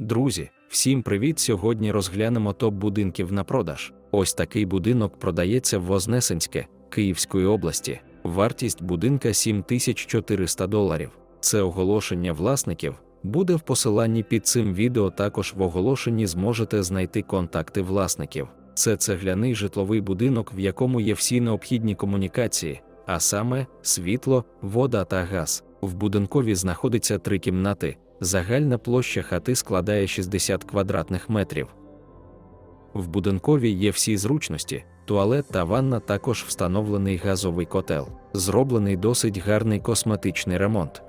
Друзі, всім привіт! Сьогодні розглянемо топ будинків на продаж. Ось такий будинок продається в Вознесенське, Київської області. Вартість будинка 7400 доларів. Це оголошення власників. Буде в посиланні під цим відео. Також в оголошенні зможете знайти контакти власників. Це цегляний житловий будинок, в якому є всі необхідні комунікації, а саме світло, вода та газ. В будинкові знаходиться три кімнати. Загальна площа хати складає 60 квадратних метрів. В будинкові є всі зручності, туалет та ванна також встановлений газовий котел. Зроблений досить гарний косметичний ремонт.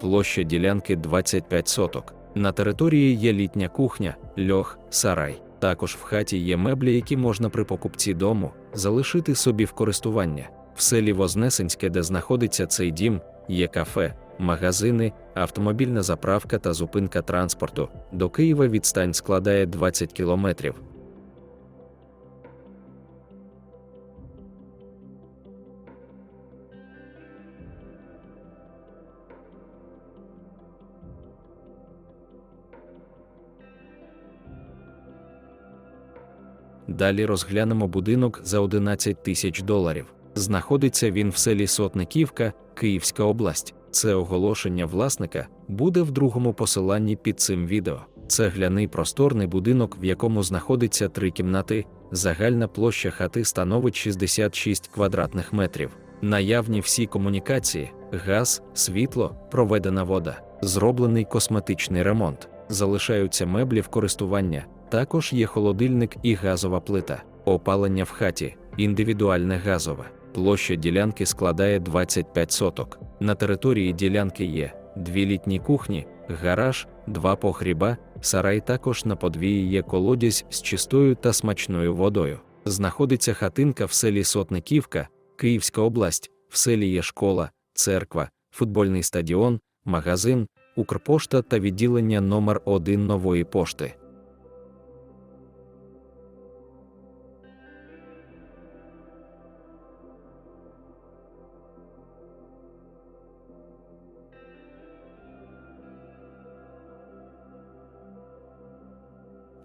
Площа ділянки 25 соток. На території є літня кухня, льох, сарай. Також в хаті є меблі, які можна при покупці дому залишити собі в користування. В селі Вознесенське, де знаходиться цей дім, є кафе, магазини, автомобільна заправка та зупинка транспорту. До Києва відстань складає 20 кілометрів. Далі розглянемо будинок за 11 тисяч доларів. Знаходиться він в селі Сотниківка, Київська область. Це оголошення власника буде в другому посиланні під цим відео. Цегляний просторний будинок, в якому знаходиться три кімнати. Загальна площа хати становить 66 квадратних метрів. Наявні всі комунікації, газ, світло, проведена вода, зроблений косметичний ремонт. Залишаються меблі в користування. Також є холодильник і газова плита, опалення в хаті, індивідуальне газове. Площа ділянки складає 25 соток. На території ділянки є дві літні кухні, гараж, два погріба, сарай також на подвір'ї є колодязь з чистою та смачною водою. Знаходиться хатинка в селі Сотниківка, Київська область, в селі є школа, церква, футбольний стадіон, магазин, Укрпошта та відділення номер 1 нової пошти.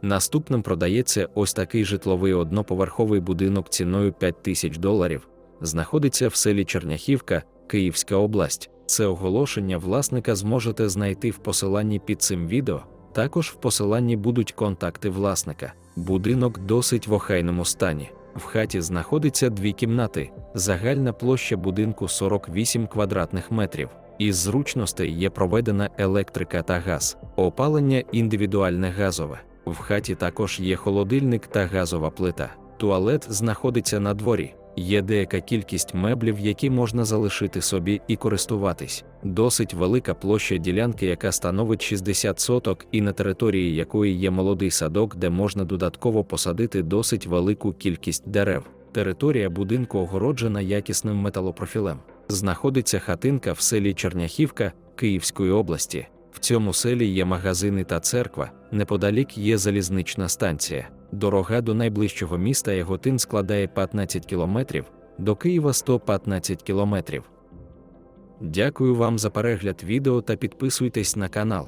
Наступним продається ось такий житловий одноповерховий будинок ціною 5 тисяч доларів. Знаходиться в селі Черняхівка, Київська область. Це оголошення власника зможете знайти в посиланні під цим відео. Також в посиланні будуть контакти власника. Будинок досить в охайному стані. В хаті знаходиться дві кімнати. Загальна площа будинку 48 квадратних метрів. Із зручностей є проведена електрика та газ, опалення індивідуальне газове. В хаті також є холодильник та газова плита. Туалет знаходиться на дворі. Є деяка кількість меблів, які можна залишити собі і користуватись. Досить велика площа ділянки, яка становить 60 соток, і на території якої є молодий садок, де можна додатково посадити досить велику кількість дерев. Територія будинку огороджена якісним металопрофілем. Знаходиться хатинка в селі Черняхівка Київської області. В цьому селі є магазини та церква, неподалік є залізнична станція. Дорога до найближчого міста Яготин складає 15 кілометрів, до Києва 115 кілометрів. Дякую вам за перегляд відео та підписуйтесь на канал.